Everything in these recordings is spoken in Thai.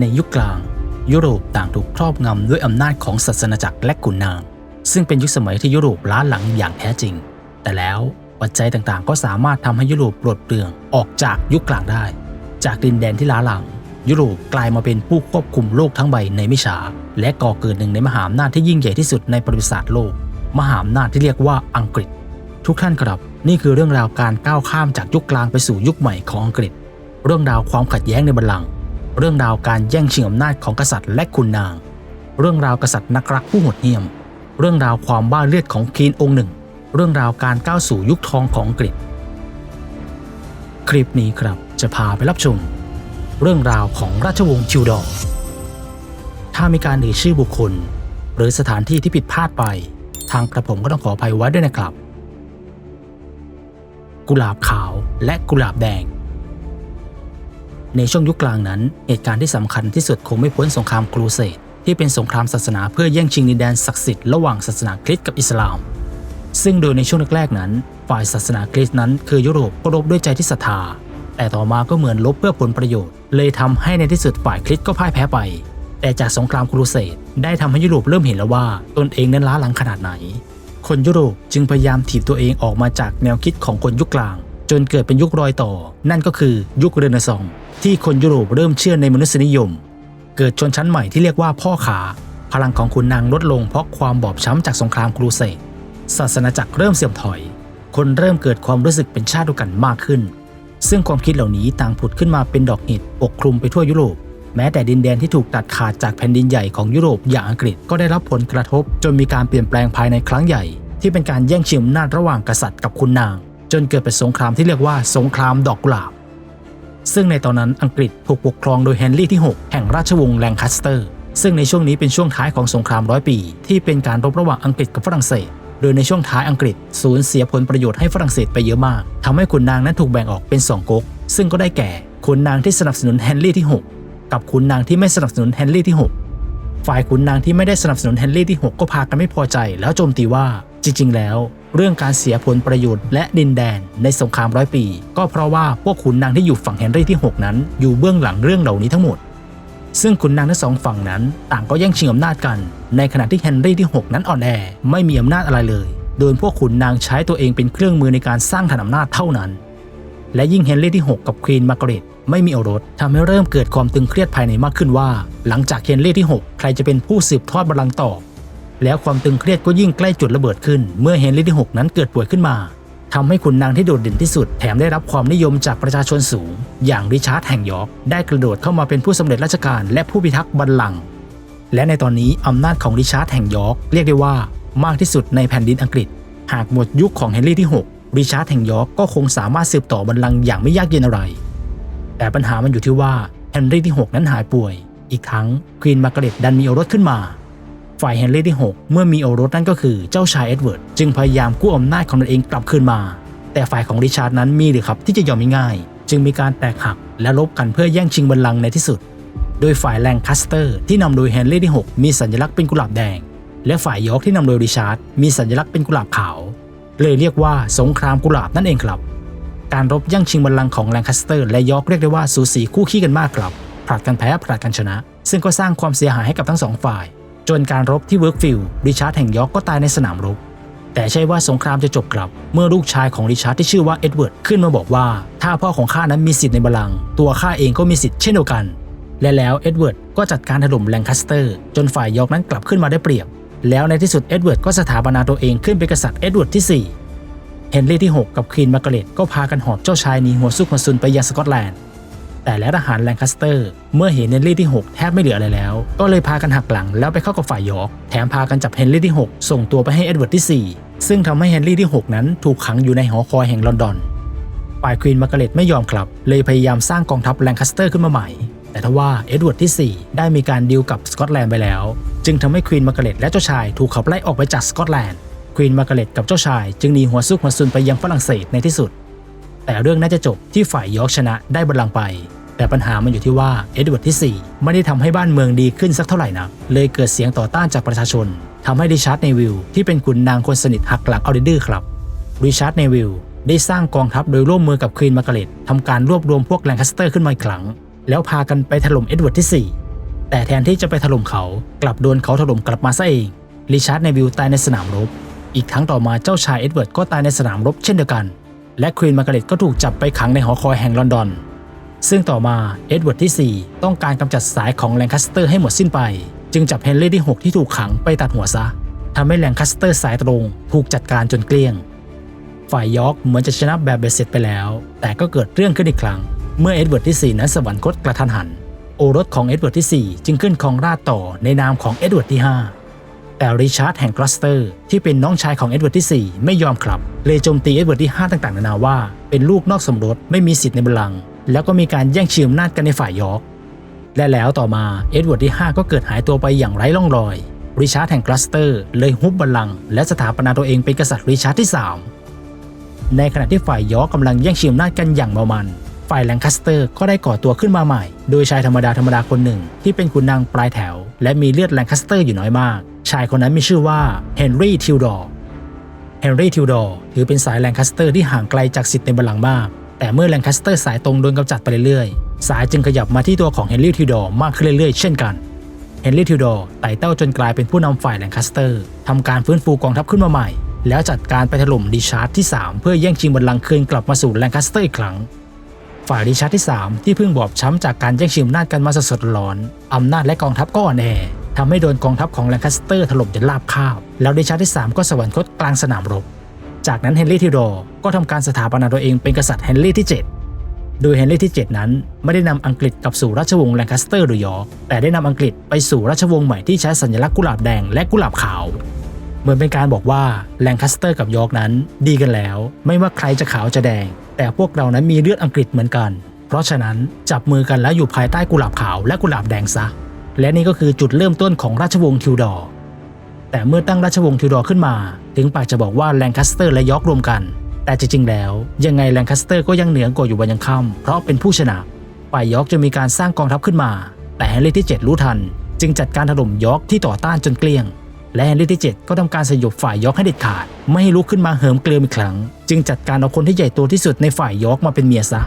ในยุคกลาง ยุโรปต่างถูกครอบงำด้วยอำนาจของศาสนาจักรและขุนนาง ซึ่งเป็นยุคสมัยที่ยุโรปล้าหลังอย่างแท้จริง แต่แล้วปัจจัยต่างๆ ก็สามารถทำให้ยุโรปปลดเปลืองออกจากยุคกลางได้ จากดินแดนที่ล้าหลัง ยุโรปกลายมาเป็นผู้ควบคุมโลกทั้งใบในไม่ช้าและก่อเกิดหนึ่งในมหาอำนาจที่ยิ่งใหญ่ที่สุดในประวัติศาสตร์โลก มหาอำนาจที่เรียกว่าอังกฤษ ทุกท่านครับ นี่คือเรื่องราวการก้าวข้ามจากยุคกลางไปสู่ยุคใหม่ของอังกฤษ เรื่องราวความขัดแย้งในบัลลังก์ เรื่องราวการแย่งชิงอำนาจของกษัตริย์และขุนนาง เรื่องราวกษัตริย์นักรักผู้โหดเหี้ยม เรื่องราวความบ้าเลือดของคีนองค์หนึ่ง เรื่องราวการก้าวสู่ยุคทองของอังกฤษคลิปนี้ครับจะพาไปรับชม เรื่องราวของราชวงศ์ทิวดอร์ถ้ามีการเอ่ยชื่อบุคคล หรือสถานที่ที่ผิดพลาดไป ทางกระผมก็ต้องขออภัยไว้ด้วยนะครับ กุหลาบขาวและกุหลาบแดง ในช่วงยุคกลางนั้น เหตุการณ์ที่สำคัญที่สุดคงไม่พ้นสงครามครูเสดที่เป็นสงครามศาสนาเพื่อแย่งชิงดินแดนศักดิ์สิทธิ์ระหว่างศาสนาคริสต์กับอิสลาม ซึ่งโดยในช่วงแรกๆนั้น ฝ่ายศาสนาคริสต์นั้นคือยุโรปก็รบด้วยใจที่ศรัทธา แต่ต่อมาก็เหมือนลบเพื่อผลประโยชน์ เลยทำให้ในที่สุดฝ่ายคริสต์ก็พ่ายแพ้ไป แต่จากสงครามครูเสดได้ทำให้ยุโรปเริ่มเห็นแล้วว่าตนเองนั้นล้าหลังขนาดไหน คนยุโรปจึงพยายามถีบตัวเองออกมาจากแนวคิดของคนยุคกลาง จนเกิดเป็นยุครอยต่อ นั่นก็คือยุคเรเนซองส์ ที่คนยุโรปเริ่มเชื่อในมนุษยนิยม เกิดชนชั้นใหม่ที่เรียกว่าพ่อขา พลังของขุนนางลดลงเพราะความบอบช้ำจากสงครามครูเสดศาสนาจักรเริ่มเสื่อมถอย คนเริ่มเกิดความรู้สึกเป็นชาติเดียวกันมากขึ้น ซึ่งความคิดเหล่านี้ต่างผุดขึ้นมาเป็นดอกเห็ดปกคลุมไปทั่วยุโรปแม้แต่ดินแดนที่ถูกตัดขาดจากแผ่นดินใหญ่ของยุโรปอย่างอังกฤษก็ได้รับผลกระทบ จนมีการเปลี่ยนแปลงภายในครั้งใหญ่ ที่เป็นการแย่งชิงอำนาจระหว่างกษัตริย์กับคุณนาง จนเกิดเป็นสงครามที่เรียกว่าสงครามดอกกุหลาบ ซึ่งในตอนนั้นอังกฤษถูกปกครองโดยเฮนรี่ที่ 6 แห่งราชวงศ์แลงคัสเตอร์ ซึ่งในช่วงนี้เป็นช่วงท้ายของสงครามร้อยปี ที่เป็นการรบระหว่างอังกฤษกับฝรั่งเศส โดยในช่วงท้ายอังกฤษสูญเสียผลประโยชน์ให้ฝรั่งเศสไปเยอะมากทำให้ขุนนางนั้นถูกแบ่งออกเป็นสองก๊ก ซึ่งก็ได้แก่ขุนนางที่สนับสนุนเฮนรี่ที่ 6 กับขุนนางที่ไม่สนับสนุนเฮนรี่ที่ 6 ฝ่ายขุนนางที่ไม่ได้สนับสนุนเฮนรี่ที่ 6 ก็พากันไม่พอใจ แล้วโจมตีว่าจริง ๆ แล้ว เรื่องการเสียผลประโยชน์และดินแดนในสงครามร้อยปี ก็เพราะว่าพวกขุนนางที่อยู่ฝั่งเฮนรี่ที่ 6 นั้น อยู่เบื้องหลังเรื่องเหล่านี้ทั้งหมด ซึ่งขุนนางทั้งสองฝั่งนั้น ต่างก็แย่งชิงอำนาจกัน ในขณะที่เฮนรี่ที่ 6 นั้นอ่อนแอไม่มีอำนาจอะไรเลย โดยพวกขุนนางใช้ตัวเองเป็นเครื่องมือในการสร้างฐานอำนาจเท่านั้น และยิ่งเฮนรี่ที่ 6 กับควีนมาร์กาเร็ตไม่มีโอรสทำให้เริ่มเกิดความตึงเครียดภายในมากขึ้นว่า หลังจากเฮนรี่ที่ 6 ใครจะเป็นผู้สืบทอดบัลลังก์ต่อ แล้วความตึงเครียดก็ยิ่งใกล้จุดระเบิดขึ้น เมื่อเฮนรี่ที่ 6 นั้นเกิดป่วยขึ้นมาทำให้ขุนนางที่โดดเด่นที่สุด แถมได้รับความนิยมจากประชาชนสูง อย่างริชาร์ดแห่งยอร์กได้กระโดดเข้ามาเป็นผู้สำเร็จราชการและผู้พิทักษ์บัลลังก์และในตอนนี้อำนาจของริชาร์ดแห่งยอร์กเรียกได้ว่ามากที่สุดในแผ่นดินอังกฤษ หากหมดยุคของเฮนรี่ที่ 6 ริชาร์ดแห่งยอร์กก็คงสามารถสืบต่อบัลลังก์อย่างไม่ยากเย็นอะไร แต่ปัญหามันอยู่ที่ว่าเฮนรี่ที่ 6 นั้นหายป่วย อีกทั้งควีนมาร์กาเร็ตดันมีโอรสขึ้นมา ฝ่ายเฮนรี่ที่ 6 เมื่อมีโอรสนั่นก็คือเจ้าชายเอ็ดเวิร์ดจึงพยายามกู้อำนาจของตนเองกลับคืนมา แต่ฝ่ายของริชาร์ดนั้นมีหรือครับที่จะยอมง่าย จึงมีการแตกหักและลบกันเพื่อแย่งชิงบัลลังก์ในที่สุด โดยฝ่ายแลงคัสเตอร์ที่นำโดยเฮนรี่ที่ 6 มีสัญลักษณ์เป็นกุหลาบแดง และฝ่ายยอร์กที่นำโดยริชาร์ดมีสัญลักษณ์เป็นกุหลาบขาว เลยเรียกว่าสงครามกุหลาบนั่นเองครับ การรบแย่งชิงบัลลังก์ของแลงคัสเตอร์และยอร์กเรียกได้ว่าสูสีคู่ขี้กันมากครับผลัดกันแพ้ผลัดกันชนะ ซึ่งก็สร้างความเสียหายให้กับทั้งสองฝ่าย จนการรบที่เวิร์กฟิลด์ริชาร์ดแห่งยอร์กก็ตายในสนามรบ แต่ใช่ว่าสงครามจะจบกลับ เมื่อลูกชายของริชาร์ดที่ชื่อว่าเอ็ดเวิร์ดขึ้นมาบอกว่า ถ้าพ่อของข้านั้นมีสิทธิ์ในบัลลังก์ตัวข้าเองก็มีสิทธิ์เช่นเดียวกัน และแล้วเอ็ดเวิร์ดก็จัดการถล่มแลงคัสเตอร์จนฝ่ายยอร์กนั้นกลับขึ้นมาได้เปรียบ แล้วในที่สุดเอ็ดเวิร์ดก็สถาปนาตัวเองขึ้นเป็นกษัตริย์เอ็ดเวิร์ดที่4เฮนรี่ที่ 6 กับควีนมาร์กาเร็ตก็พากันหอบเจ้าชายนีหัวซุกหัวซุนไปยังสกอตแลนด์ แต่แล้วทหารแลงคัสเตอร์ เมื่อเห็นเฮนรี่ที่ 6 แทบไม่เหลืออะไรแล้ว ก็เลยพากันหักหลังแล้วไปเข้ากับฝ่ายยอร์กแถมพากันจับเฮนรี่ที่ 6 ส่งตัวไปให้เอ็ดเวิร์ดที่ 4 ซึ่งทำให้เฮนรี่ที่ 6 นั้นถูกขังอยู่ในหอคอยแห่งลอนดอน ฝ่ายควีนมาร์กาเร็ตไม่ยอมกลับ เลยพยายามสร้างกองทัพแลงคัสเตอร์ขึ้นมาใหม่ แต่ทว่าเอ็ดเวิร์ดที่ 4 ได้มีการดีลกับสกอตแลนด์ไปแล้ว จึงทำให้ควีนมาร์กาเร็ตและเจ้าชายถูกขับไล่ออกไปจากสกอตแลนด์ควีนมาร์กาเร็ตกับเจ้าชายจึงหนีหัวซุกหัวซุนไปยังฝรั่งเศสในที่สุด แต่เรื่องน่าจะจบที่ฝ่ายยอร์กชนะได้บัลลังก์ไป แต่ปัญหามันอยู่ที่ว่าเอ็ดเวิร์ดที่ 4 ไม่ได้ทำให้บ้านเมืองดีขึ้นสักเท่าไหร่นัก เลยเกิดเสียงต่อต้านจากประชาชนทำให้ริชาร์ดเนวิลที่เป็นขุนนางคนสนิทหักหลังเอาเดดื้อครับริชาร์ดเนวิลได้สร้างกองทัพโดยร่วมมือกับควีนมาร์กาเร็ตทำการรวบรวมพวกแลงคัสเตอร์ขึ้นมาอีกครั้ง แล้วพากันไปถล่มเอ็ดเวิร์ดที่แต่แทนที่จะไปถล่มเขา กลับโดนเขาถล่มกลับมาซะเองริชาร์ดเนวิลตายในสนามรบ อีกทั้งต่อมาเจ้าชายเอ็ดเวิร์ดก็ตายในสนามรบเช่นเดียวกัน และควีนมาร์กาเร็ตก็ถูกจับไปขังในหอคอยแห่งลอนดอน ซึ่งต่อมาเอ็ดเวิร์ดที่ 4 ต้องการกำจัดสายของแลงคัสเตอร์ให้หมดสิ้นไป จึงจับเฮนรี่ที่ 6 ที่ถูกขังไปตัดหัวซะทำให้แลงคัสเตอร์สายตรงถูกจัดการจนเกลี้ยง ฝ่ายยอร์กเหมือนจะชนะแบบเบสเสร็จไปแล้ว แต่ก็เกิดเรื่องขึ้นอีกครั้ง เมื่อเอ็ดเวิร์ดที่ 4 นั้นสวรรคตกระทันหัน โอรสของเอ็ดเวิร์ดที่ 4 จึงขึ้นครองราชต่อในนามของเอ็ดเวิร์ดที่ 5 แต่ริชาร์ดแห่งกลัสเตอร์ที่เป็นน้องชายของเอ็ดเวิร์ดที่ 4 ไม่ยอมครับ เลยโจมตีเอ็ดเวิร์ดที่ 5 ต่างๆ นานาว่า เป็นลูกนอกสมรสไม่มีสิทธิ์ในบัลลังก์แล้วก็มีการแย่งชิงอำนาจกันในฝ่ายยอร์กและแล้วต่อมาเอ็ดเวิร์ดที่ 5 ก็เกิดหายตัวไปอย่างไร้ร่องรอยริชาร์ดแห่งกลัสเตอร์เลยฮุบบัลลังก์และสถาปนาตัวเองเป็นกษัตริย์ริชาร์ดที่ 3 ในขณะที่ฝ่ายยอร์กกำลังแย่งชิงอำนาจกันอย่างเมามันฝ่ายแลงคัสเตอร์ก็ได้ก่อตัวขึ้นมาใหม่ โดยชายธรรมดาธรรมดาคนหนึ่ง ที่เป็นขุนนางปลายแถว และมีเลือดแลงคัสเตอร์อยู่น้อยมาก ชายคนนั้นมีชื่อว่าเฮนรี่ทิวดอร์เฮนรี่ทิวดอร์ถือเป็นสายแลงคัสเตอร์ที่ห่างไกลจากสิทธิ์ในบัลลังก์มาก แต่เมื่อแลงคัสเตอร์สายตรงโดนกำจัดไปเรื่อยๆ สายจึงขยับมาที่ตัวของเฮนรี่ทิวดอร์มากขึ้นเรื่อยๆ เช่นกันเฮนรี่ทิวดอร์ไต่เต้าจนกลายเป็นผู้นำฝ่ายแลงคัสเตอร์ทำการฟื้นฟูกองทัพขึ้นมาใหม่ แล้วจัดการไปถล่มดิชาร์ดที่ 3 เพื่อแย่งชิงบัลลังก์คืนกลับมาสู่แลงคัสเตอร์อีกครั้ง ฝ่ายดิชาร์ดที่ 3 ที่เพิ่งบอบช้ำจากการแย่งชิงอำนาจกันมาสดๆร้อนอำนาจและกองทัพก็อ่อนแอ ทำให้โดนกองทัพของแลงคัสเตอร์ถล่มจนลาบคาบ แล้วดิชาร์ดที่ 3 ก็สวรรคตกลางสนามรบ จากนั้นเฮนรี่ทิวดก็ทำการสถาปนาตัวเองเป็นกษัตริย์เฮนรี่ที่ 7 โดยเฮนรี่ที่ 7 นั้นไม่ได้นำอังกฤษกลับสู่ราชวงศ์แลงคัสเตอร์หรือยอร์แต่ได้นำอังกฤษไปสู่ราชวงศ์ใหม่ที่ใช้สัญลักษณ์กุหลาบแดงและกุหลาบขาว เหมือนเป็นการบอกว่าแลงคัสเตอร์กับยอร์กนั้นดีกันแล้ว ไม่ว่าใครจะขาวจะแดง แต่พวกเรานั้นมีเลือดอังกฤษเหมือนกัน เพราะฉะนั้นจับมือกันแล้วอยู่ภายใต้กุหลาบขาวและกุหลาบแดงซะ และนี่ก็คือจุดเริ่มต้นของราชวงศ์ทิวดอร์แต่เมื่อตั้งราชวงศ์ทิวดอร์ขึ้นมา ถึงปากจะบอกว่าแลงคัสเตอร์และยอร์กรวมกัน แต่จริงๆแล้ว ยังไงแลงคัสเตอร์ก็ยังเหนือกว่าอยู่วันยังค่ำเพราะเป็นผู้ชนะฝ่ายยอร์กจะมีการสร้างกองทัพขึ้นมา แต่เฮนรี่ที่ 7 รู้ทัน จึงจัดการถล่มยอร์กที่ต่อต้านจนเกลี้ยง และเฮนรี่ที่ 7 ก็ทำการสยบฝ่ายยอร์กให้เด็ดขาด ไม่ให้ลุกขึ้นมาเหิมเกลียมอีกครั้ง จึงจัดการเอาคนที่ใหญ่โตที่สุดในฝ่ายยอร์กมาเป็นเมียซะ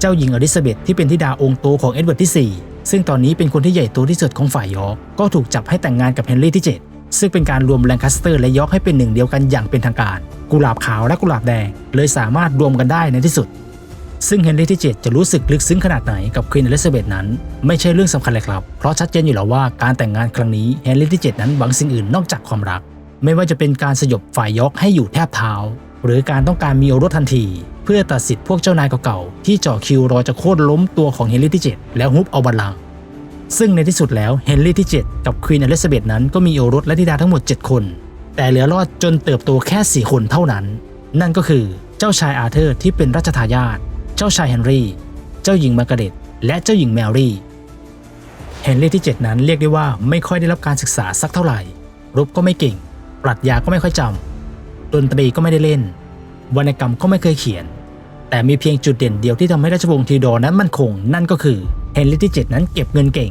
เจ้าหญิงอลิซาเบธที่เป็นธิดาองค์โตของเอ็ดเวิร์ดที่4 ซึ่งตอนนี้เป็นคนที่ใหญ่โตที่สุดของฝ่ายยอร์กก็ถูกจับให้แต่งงานกับเฮนรี่ที่ 7 ซึ่งเป็นการรวมแลงคัสเตอร์และยอร์กให้เป็นหนึ่งเดียวกันอย่างเป็นทางการ กุหลาบขาวและกุหลาบแดง เลยสามารถรวมกันได้ในที่สุด ซึ่งเฮนรี่ที่ 7 จะรู้สึกลึกซึ้งขนาดไหนกับควีนอลิซาเบธนั้น ไม่ใช่เรื่องสำคัญเลยครับ เพราะชัดเจนอยู่แล้วว่าการแต่งงานครั้งนี้เฮนรี่ที่ 7 นั้นหวังสิ่งอื่นนอกจากความรัก ไม่ว่าจะเป็นการสยบฝ่ายยอร์กให้อยู่แทบเท้า หรือการต้องการมีโอรสทันที เพื่อตัดสิทธิ์พวกเจ้านายเก่าๆที่เจ่อคิวรอจะโค่นล้มตัวของเฮนรี่ที่ 7 แล้วฮุบเอาบัลลังก์ซึ่งในที่สุดแล้วเฮนรี่ที่ 7 กับควีนอลิซาเบธนั้นก็มีโอรสและธิดาทั้งหมด 7 คน แต่เหลือรอดจนเติบโตแค่ 4 คนเท่านั้น นั่นก็คือเจ้าชายอาร์เธอร์ที่เป็นรัชทายาทเจ้าชายเฮนรี่ เจ้าหญิงมาร์กาเร็ตและเจ้าหญิงแมรี่เฮนรี่ที่ 7 นั้นเรียกได้ว่าไม่ค่อยได้รับการศึกษาสักเท่าไหร่รบก็ไม่เก่ง ปรัชญาก็ไม่ค่อยจำ ดนตรีก็ไม่ได้เล่น วรรณกรรมก็ไม่เคยเขียน แต่มีเพียงจุดเด่นเดียวที่ทำให้ราชวงศ์ทีโดอร์นั้นมั่นคง นั่นก็คือเฮนรี่ที่ 7 นั้นเก็บเงินเก่ง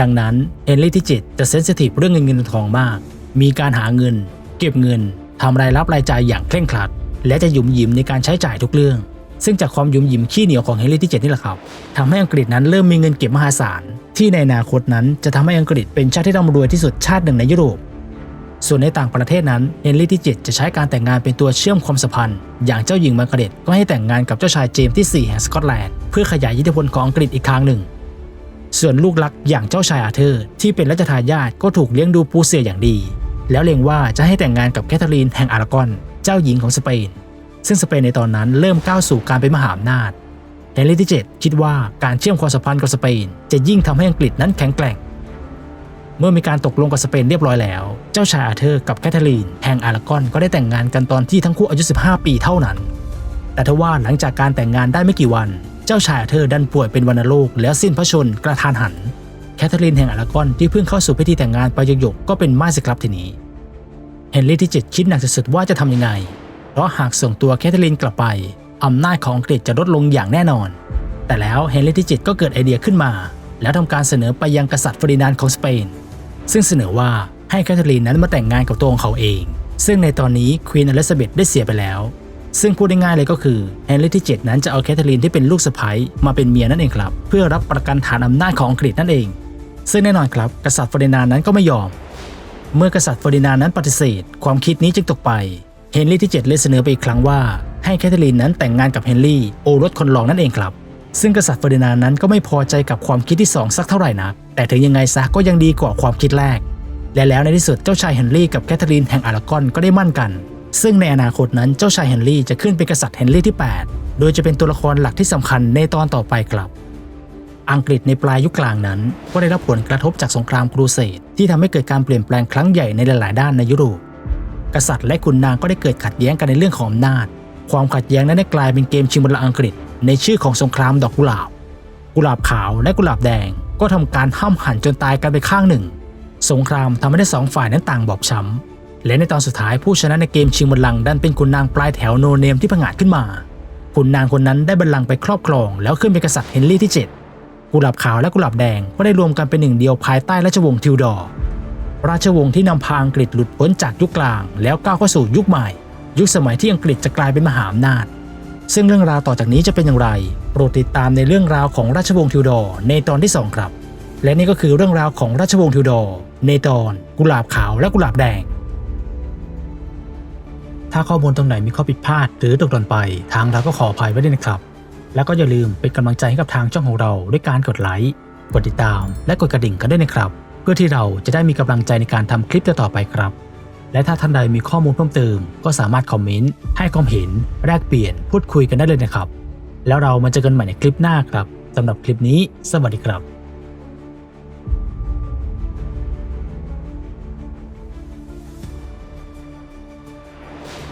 ดังนั้นเฮนรี่ที่ 7 จะเซนซิทีฟเรื่องเงินเงินทองมาก มีการหาเงิน เก็บเงินทำรายรับรายจ่ายอย่างเคร่งครัด และจะหยุมหยิมในการใช้จ่ายทุกเรื่อง ซึ่งจากความหยุมหยิมขี้เหนียวของเฮนรี่ที่ 7 นี่แหละครับทำให้อังกฤษนั้นเริ่มมีเงินเก็บมหาศาลที่ในอนาคตนั้นจะทำให้อังกฤษเป็นชาติที่ร่ำรวยที่สุดชาติหนึ่งในยุโรป ส่วนในต่างประเทศนั้นเฮนรี่ที่ 7 จะใช้การแต่งงานเป็นตัวเชื่อมความสัมพันธ์ อย่างเจ้าหญิงมาร์กาเร็ตก็ให้แต่งงานกับเจ้าชายเจมส์ที่ 4 แห่งสกอตแลนด์เพื่อขยายอิทธิพลของอังกฤษอีกครั้งหนึ่ง ส่วนลูกรักอย่างเจ้าชายอาเธอร์ ที่เป็นรัชทายาทก็ถูกเลี้ยงดูปูเสียอย่างดี แล้วเลงว่าจะให้แต่งงานกับแคทเธอรีนแห่งอารากอน เจ้าหญิงของสเปน ซึ่งสเปนในตอนนั้นเริ่มก้าวสู่การเป็นมหาอำนาจเฮนรี่ที่ 7 คิดว่าการเชื่อมความสัมพันธ์กับสเปน จะยิ่งทำให้อังกฤษนั้นแข็งแกร่ง เมื่อมีการตกลงกับสเปนเรียบร้อยแล้ว เจ้าชายอาเธอร์กับแคทเธอรีนแห่งอารากอนก็ได้แต่งงานกันตอนที่ทั้งคู่อายุ 15 ปีเท่านั้น แต่ทว่าหลังจากการแต่งงานได้ไม่กี่วัน เจ้าชายอาเธอร์ดันป่วยเป็นวัณโรคแล้วสิ้นพระชนม์กระทานหัน แคทเธอรีนแห่งอารากอนที่เพิ่งเข้าสู่พิธีแต่งงานไปยกๆก็เป็นม่ายสิครับทีนี้ เฮนรี่ที่ 7 คิดหนักสุดๆว่าจะทำยังไง เพราะหากส่งตัวแคทเธอรีนกลับไปอำนาจของอังกฤษจะลดลงอย่างแน่นอน แต่แล้วเฮนรี่ที่ 7 ก็เกิดไอเดียขึ้นมา แล้วทำการเสนอไปยังกษัตริย์ฟร์ดินานของสเปน ซึ่งเสนอว่าให้แคทเธอรีนนั้นมาแต่งงานกับตัวของเขาเอง ซึ่งในตอนนี้ควีนอลิซาเบธได้เสียไปแล้ว ซึ่งพูดง่ายๆเลยก็คือเฮนรี่ที่ 7 นั้นจะเอาแคทเธอรีนที่เป็นลูกสะใภ้มาเป็นเมียนั่นเองครับ เพื่อรับประกันฐานอำนาจของอังกฤษนั่นเอง ซึ่งแน่นอนครับกษัตริย์เฟอร์ดินานนั้นก็ไม่ยอม เมื่อกษัตริย์เฟอร์ดินานนั้นปฏิเสธ ความคิดนี้จึงตกไปเฮนรี่ที่7เลยเสนอไปอีกครั้งว่าให้แคทเธอรีนนั้นแต่งงานกับเฮนรี่โอรสคนรองนั่นเองครับ ซึ่งกษัตริย์เฟอร์ดินานนั้นก็ไม่พอใจกับความคิดที่ 2 สักเท่าไหร่นักแต่ถึงยังไงซะก็ยังดีกว่าความคิดแรก และแล้วในที่สุดเจ้าชายเฮนรี่กับแคทเธอรีนแห่งอารากอนก็ได้มั่นกัน ซึ่งในอนาคตนั้นเจ้าชายเฮนรี่จะขึ้นเป็นกษัตริย์เฮนรี่ที่ 8 โดยจะเป็นตัวละครหลักที่สำคัญในตอนต่อไปครับ อังกฤษในปลายยุคกลางนั้น ก็ได้รับผลกระทบจากสงครามครูเสดที่ทำให้เกิดการเปลี่ยนแปลงครั้งใหญ่ในหลาย ๆ ด้านในยุโรป กษัตริย์และขุนนางก็ได้เกิดขัดแย้งกันในเรื่องของอำนาจ ความขัดแย้งนั้นได้กลายเป็นเกมชิงบัลลังก์อังกฤษ ในชื่อของสงครามดอกกุหลาบ กุหลาบขาวและกุหลาบแดงก็ทำการห้ามหันจนตายกันไปข้างหนึ่ง สงครามทำให้ทั้งสองฝ่ายนั้นต่างบอบช้ำและในตอนสุดท้ายผู้ชนะในเกมชิงบัลลังก์ดันเป็นขุนนางปลายแถวโนเนมที่ผงาดขึ้นมาขุนนางคนนั้นได้บัลลังก์ไปครอบครอง แล้วขึ้นเป็นกษัตริย์เฮนรี่ที่ 7 กุหลาบขาวและกุหลาบแดงก็ได้รวมกันเป็นหนึ่งเดียวภายใต้ราชวงศ์ทิวดอร์ราชวงศ์ที่นำพาอังกฤษหลุดพ้นจากยุคกลาง แล้วก้าวเข้าสู่ยุคใหม่ ยุคสมัยที่อังกฤษจะกลายเป็นมหาอำนาจ ซึ่งเรื่องราวต่อจากนี้จะเป็นอย่างไร โปรดติดตามในเรื่องราวของราชวงศ์ทิวดอร์ในตอนที่ 2 ครับ และนี่ก็คือเรื่องราวของราชวงศ์ทิวดอร์ในตอน กุหลาบขาวและกุหลาบแดง ถ้าข้อมูลตรงไหนมีข้อผิดพลาด หรือตกหล่นไปทางเราก็ขออภัยไว้ด้วยนะครับ แล้วก็อย่าลืมเป็นกำลังใจให้กับทางช่องของเราด้วยการกดไลค์กดติดตาม และกดกระดิ่งกันด้วยนะครับ เพื่อที่เราจะได้มีกำลังใจในการทำคลิปต่อๆไปครับ และถ้าท่านใดมีข้อมูลเพิ่มเติม ก็สามารถคอมเมนต์ให้ความเห็นแลกเปลี่ยนพูดคุยกันได้เลยนะครับ แล้วเรามาเจอกันใหม่ในคลิปหน้าครับสำหรับคลิปนี้ สวัสดีครับ